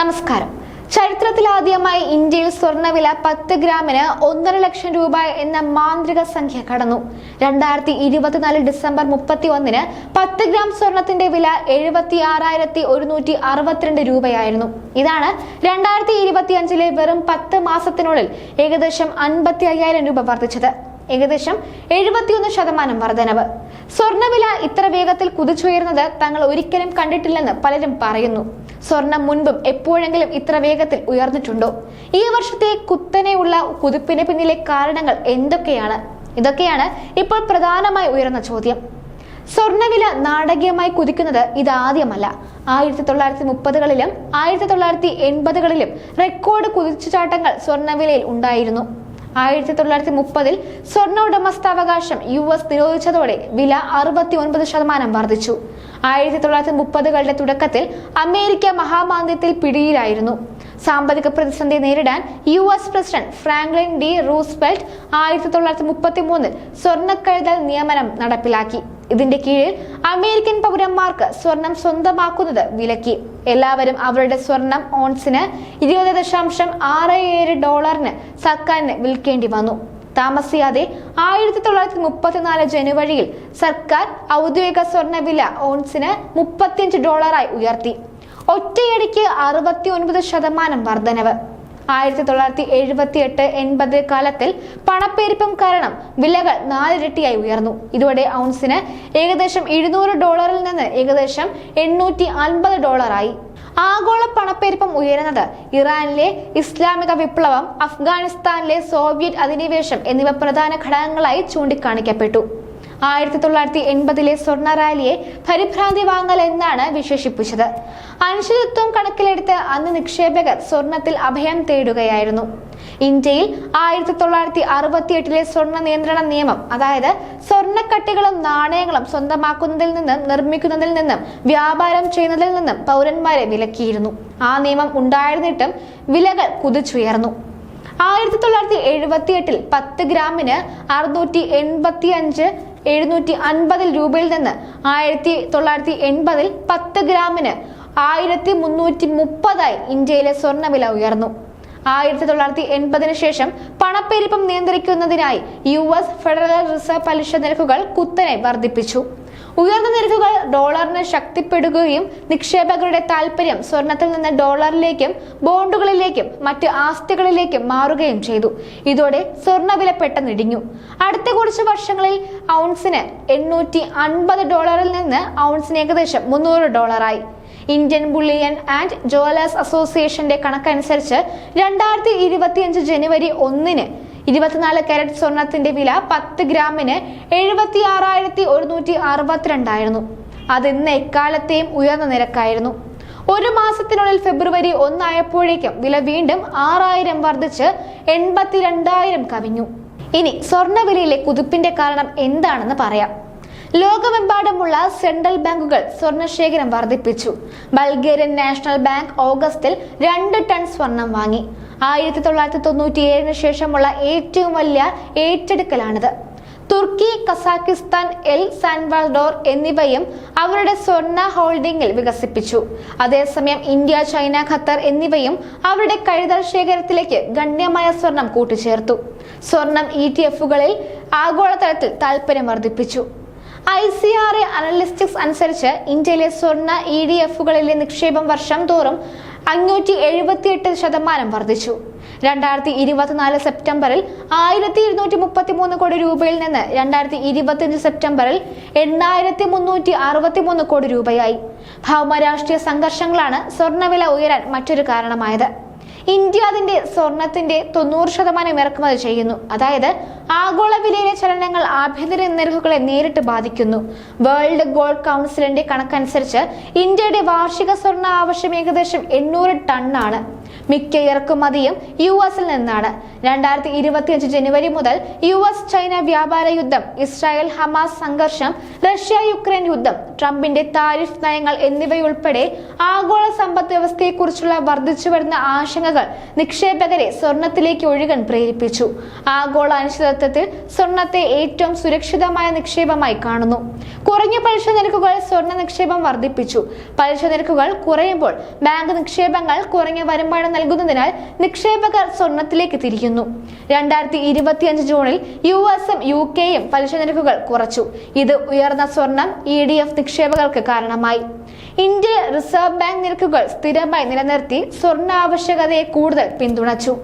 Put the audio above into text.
നമസ്കാരം. ചരിത്രത്തിലാദ്യമായി ഇന്ത്യയിൽ സ്വർണവില പത്ത് ഗ്രാമിന് ഒന്നര ലക്ഷം രൂപ എന്ന മാന്ത്രിക സംഖ്യ കടന്നു. രണ്ടായിരത്തി ഇരുപത്തിനാല് ഡിസംബർ മുപ്പത്തി ഒന്നിന് പത്ത് ഗ്രാം സ്വർണത്തിന്റെ വില എഴുപത്തി ആറായിരത്തി ഒരുന്നൂറ്റി അറുപത്തിരണ്ട് രൂപയായിരുന്നു. ഇതാണ് രണ്ടായിരത്തി ഇരുപത്തി അഞ്ചിലെ വെറും പത്ത് മാസത്തിനുള്ളിൽ ഏകദേശം അൻപത്തി അയ്യായിരം രൂപ വർദ്ധിച്ചത്. ഏകദേശം എഴുപത്തിയൊന്ന് ശതമാനം വർധനവ്. സ്വർണവില ഇത്ര വേഗത്തിൽ കുതിച്ചുയർന്നത് തങ്ങൾ ഒരിക്കലും കണ്ടിട്ടില്ലെന്ന് പലരും പറയുന്നു. സ്വർണം മുൻപും എപ്പോഴെങ്കിലും ഇത്ര വേഗത്തിൽ ഉയർന്നിട്ടുണ്ടോ? ഈ വർഷത്തെ കുത്തനെയുള്ള കുതിപ്പിന് പിന്നിലെ കാരണങ്ങൾ എന്തൊക്കെയാണ്? ഇതൊക്കെയാണ് ഇപ്പോൾ പ്രധാനമായി ഉയർന്ന ചോദ്യം. സ്വർണവില നാടകീയമായി കുതിക്കുന്നത് ഇതാദ്യമല്ല ആയിരത്തി തൊള്ളായിരത്തി മുപ്പതുകളിലും ആയിരത്തി തൊള്ളായിരത്തി എൺപതുകളിലും റെക്കോർഡ് കുതിച്ചുചാട്ടങ്ങൾ സ്വർണവിലയിൽ ഉണ്ടായിരുന്നു. ആയിരത്തി തൊള്ളായിരത്തി മുപ്പതിൽ സ്വർണ ഉടമസ്ഥാവകാശം യു എസ് നിരോധിച്ചതോടെ വില അറുപത്തി ഒൻപത് ശതമാനം വർദ്ധിച്ചു. ആയിരത്തി തൊള്ളായിരത്തി മുപ്പതുകളുടെ തുടക്കത്തിൽ അമേരിക്ക മഹാമാന്ദ്യത്തിൽ പിടിയിലായിരുന്നു. സാമ്പത്തിക പ്രതിസന്ധി നേരിടാൻ U S president Franklin D Roosevelt ആയിരത്തി തൊള്ളായിരത്തി മുപ്പത്തി മൂന്നിൽ സ്വർണക്കഴുതൽ നിയമനം നടപ്പിലാക്കി. ഇതിന്റെ കീഴിൽ അമേരിക്കൻ പൗരന്മാർക്ക് സ്വർണം സ്വന്തമാക്കുന്നത് വിലക്കി. എല്ലാവരും അവരുടെ സ്വർണം ഓൺസിന് ഇരുപത് ദശാംശം ആറ് ഏഴ് ഡോളറിന് സർക്കാരിന് വിൽക്കേണ്ടി വന്നു. താമസിയാതെ ആയിരത്തി തൊള്ളായിരത്തി മുപ്പത്തിനാല് ജനുവരിയിൽ സർക്കാർ ഔദ്യോഗിക സ്വർണവില ഓൺസിന് മുപ്പത്തിയഞ്ച് ഡോളറായി ഉയർത്തി. ഒറ്റയടിക്ക് അറുപത്തി ഒൻപത് ശതമാനം വർധനവ്. ആയിരത്തി തൊള്ളായിരത്തി എഴുപത്തി എട്ട് എൺപത് കാലത്തിൽ പണപ്പെരുപ്പം കാരണം വിലകൾ നാലിരട്ടിയായി ഉയർന്നു. ഇതോടെ ഔൺസിന് ഏകദേശം എഴുന്നൂറ് ഡോളറിൽ നിന്ന് ഏകദേശം എണ്ണൂറ്റി അൻപത് ഡോളറായി. ആഗോള പണപ്പെരുപ്പം ഉയരുന്നത് ഇറാനിലെ ഇസ്ലാമിക വിപ്ലവം അഫ്ഗാനിസ്ഥാനിലെ സോവിയറ്റ് അധിനിവേശം എന്നിവ പ്രധാന ഘടകങ്ങളായി ചൂണ്ടിക്കാണിക്കപ്പെട്ടു. ആയിരത്തി തൊള്ളായിരത്തി എൺപതിലെ സ്വർണ റാലിയെ പരിഭ്രാന്തി വാങ്ങൽ എന്നാണ് വിശേഷിപ്പിച്ചത്. അനിശ്ചിതത്വം കണക്കിലെടുത്ത് അന്ന് നിക്ഷേപകർ സ്വർണത്തിൽ അഭയം തേടുകയായിരുന്നു. ഇന്ത്യയിൽ ആയിരത്തി തൊള്ളായിരത്തി അറുപത്തി എട്ടിലെ സ്വർണ നിയന്ത്രണ നിയമം അതായത് സ്വർണക്കട്ടികളും നാണയങ്ങളും സ്വന്തമാക്കുന്നതിൽ നിന്നും നിർമ്മിക്കുന്നതിൽ നിന്നും വ്യാപാരം ചെയ്യുന്നതിൽ നിന്നും പൗരന്മാരെ വിലക്കിയിരുന്നു. ആ നിയമം ഉണ്ടായിരുന്നിട്ടും വിലകൾ കുതിച്ചുയർന്നു. ആയിരത്തി തൊള്ളായിരത്തി എഴുപത്തി എട്ടിൽ പത്ത് ഗ്രാമിന് അറുന്നൂറ്റി എൺപത്തി അഞ്ച് എഴുന്നൂറ്റി അൻപതിൽ രൂപയിൽ നിന്ന് ആയിരത്തി തൊള്ളായിരത്തി എൺപതിൽ പത്ത് ഗ്രാമിന് ആയിരത്തി മുന്നൂറ്റി മുപ്പതായി ഇന്ത്യയിലെ സ്വർണവില ഉയർന്നു. ആയിരത്തി തൊള്ളായിരത്തി എൺപതിനു ശേഷം പണപ്പെരുപ്പം നിയന്ത്രിക്കുന്നതിനായി യു എസ് ഫെഡറൽ റിസർവ് പലിശ നിരക്കുകൾ കുത്തനെ വർദ്ധിപ്പിച്ചു. ഉയർന്ന നിരക്കുകൾ ഡോളറിന് ശക്തിപ്പെടുകയും നിക്ഷേപകരുടെ താൽപര്യം സ്വർണത്തിൽ നിന്ന് ഡോളറിലേക്കും ബോണ്ടുകളിലേക്കും മറ്റ് ആസ്തികളിലേക്കും മാറുകയും ചെയ്തു. ഇതോടെ സ്വർണവില പെട്ടെന്നിടിഞ്ഞു അടുത്ത കുറച്ച് വർഷങ്ങളിൽ ഔൺസിന് എണ്ണൂറ്റി അൻപത് ഡോളറിൽ നിന്ന് ഔൺസിന് ഏകദേശം മുന്നൂറ് ഡോളറായി. ഇന്ത്യൻ ബുള്ളിയൻ ആൻഡ് ജുവലേഴ്സ് അസോസിയേഷന്റെ കണക്കനുസരിച്ച് രണ്ടായിരത്തി ഇരുപത്തിയഞ്ച് ജനുവരി ഒന്നിന് ഇരുപത്തിനാല് കാരറ്റ് സ്വർണത്തിന്റെ വില പത്ത് ഗ്രാമിന് എഴുപത്തി ആറായിരത്തി ഒരുന്നൂറ്റി അറുപത്തിരണ്ടായിരുന്നു അത് ഇന്ന് എക്കാലത്തെയും ഉയർന്ന നിരക്കായിരുന്നു. ഒരു മാസത്തിനുള്ളിൽ ഫെബ്രുവരി ഒന്നായപ്പോഴേക്കും വില വീണ്ടും ആറായിരം വർദ്ധിച്ച് എൺപത്തിരണ്ടായിരം കവിഞ്ഞു. ഇനി സ്വർണവിലയിലെ കുതിപ്പിന്റെ കാരണം എന്താണെന്ന് പറയാം. ലോകമെമ്പാടുമുള്ള സെൻട്രൽ ബാങ്കുകൾ സ്വർണശേഖരം വർദ്ധിപ്പിച്ചു. ബൾഗേറിയൻ നാഷണൽ ബാങ്ക് ഓഗസ്റ്റിൽ രണ്ട് ടൺ സ്വർണം വാങ്ങി. ആയിരത്തി തൊള്ളായിരത്തി തൊണ്ണൂറ്റി ഏഴിന് ശേഷമുള്ള ഏറ്റവും വലിയ ഏറ്റെടുക്കലാണിത്. തുർക്കി കസാക്കിസ്ഥാൻ എൽ സാൻവാൾഡോർ എന്നിവയും അവരുടെ സ്വർണ ഹോൾഡിംഗിൽ വികസിപ്പിച്ചു. അതേസമയം ഇന്ത്യ ചൈന ഖത്തർ എന്നിവയും അവരുടെ കഴുതൽ ശേഖരത്തിലേക്ക് ഗണ്യമായ സ്വർണം കൂട്ടിച്ചേർത്തു. സ്വർണം ഇ ടി എഫുകളിൽ ആഗോളതലത്തിൽ താൽപര്യം വർദ്ധിപ്പിച്ചു I C R A analytics അനുസരിച്ച് ഇന്ത്യയിലെ സ്വർണ ഇ ഡി എഫുകളിലെ നിക്ഷേപം വർഷം തോറും അഞ്ഞൂറ്റി എഴുപത്തിയെട്ട് ശതമാനം വർദ്ധിച്ചു. രണ്ടായിരത്തി ഇരുപത്തിനാല് സെപ്റ്റംബറിൽ ആയിരത്തി ഇരുന്നൂറ്റി മുപ്പത്തി മൂന്ന് കോടി രൂപയിൽ നിന്ന് രണ്ടായിരത്തി ഇരുപത്തിയഞ്ച് സെപ്റ്റംബറിൽ എണ്ണായിരത്തി മുന്നൂറ്റി അറുപത്തി മൂന്ന് കോടി രൂപയായി. ഭൗമരാഷ്ട്രീയ സംഘർഷങ്ങളാണ് സ്വർണവില ഉയരാൻ മറ്റൊരു കാരണമായത്. ഇന്ത്യ അതിന്റെ സ്വർണത്തിന്റെ തൊണ്ണൂറ് ശതമാനം ഇറക്കുമതി ചെയ്യുന്നു. അതായത് ആഗോള വിലയിലെ ചലനങ്ങൾ ആഭ്യന്തര നിരക്കുകളെ നേരിട്ട് ബാധിക്കുന്നു. വേൾഡ് ഗോൾഡ് കൗൺസിലിന്റെ കണക്കനുസരിച്ച് ഇന്ത്യയുടെ വാർഷിക സ്വർണ ആവശ്യം ഏകദേശം എണ്ണൂറ് ടണ്ണാണ്. മിക്ക ഇറക്കുമതിയും യു എസിൽ നിന്നാണ്. രണ്ടായിരത്തി ഇരുപത്തിയഞ്ച് ജനുവരി മുതൽ യു എസ് ചൈന വ്യാപാര യുദ്ധം ഇസ്രായേൽ ഹമാസ് സംഘർഷം റഷ്യ യുക്രൈൻ യുദ്ധം ട്രംപിന്റെ താരിഫ് നയങ്ങൾ എന്നിവയുൾപ്പെടെ ആഗോള സമ്പദ് വ്യവസ്ഥയെക്കുറിച്ചുള്ള വർദ്ധിച്ചു വരുന്ന ആശങ്കകൾ നിക്ഷേപകരെ സ്വർണത്തിലേക്ക് ഒഴുകാൻ പ്രേരിപ്പിച്ചു. ആഗോള അനിശ്ചിതത്വം പങ്കാളിത്തത്തിൽ സ്വർണത്തെ ഏറ്റവും സുരക്ഷിതമായ നിക്ഷേപമായി കാണുന്നു. കുറഞ്ഞ പലിശ നിരക്കുകൾ സ്വർണ നിക്ഷേപം വർദ്ധിപ്പിച്ചു. പലിശ നിരക്കുകൾ കുറയുമ്പോൾ ബാങ്ക് നിക്ഷേപങ്ങൾ കുറഞ്ഞ വരുമാനം നൽകുന്നതിനാൽ നിക്ഷേപകർ സ്വർണത്തിലേക്ക് തിരിയുന്നു. രണ്ടായിരത്തി ഇരുപത്തിയഞ്ച് ജൂണിൽ യു എസും യു കെയും പലിശ നിരക്കുകൾ കുറച്ചു. ഇത് ഉയർന്ന സ്വർണം ഇ ഡി എഫ് നിക്ഷേപകർക്ക് കാരണമായി. ഇന്ത്യ റിസർവ് ബാങ്ക് നിരക്കുകൾ സ്ഥിരമായി നിലനിർത്തി സ്വർണ ആവശ്യകതയെ കൂടുതൽ പിന്തുണച്ചു.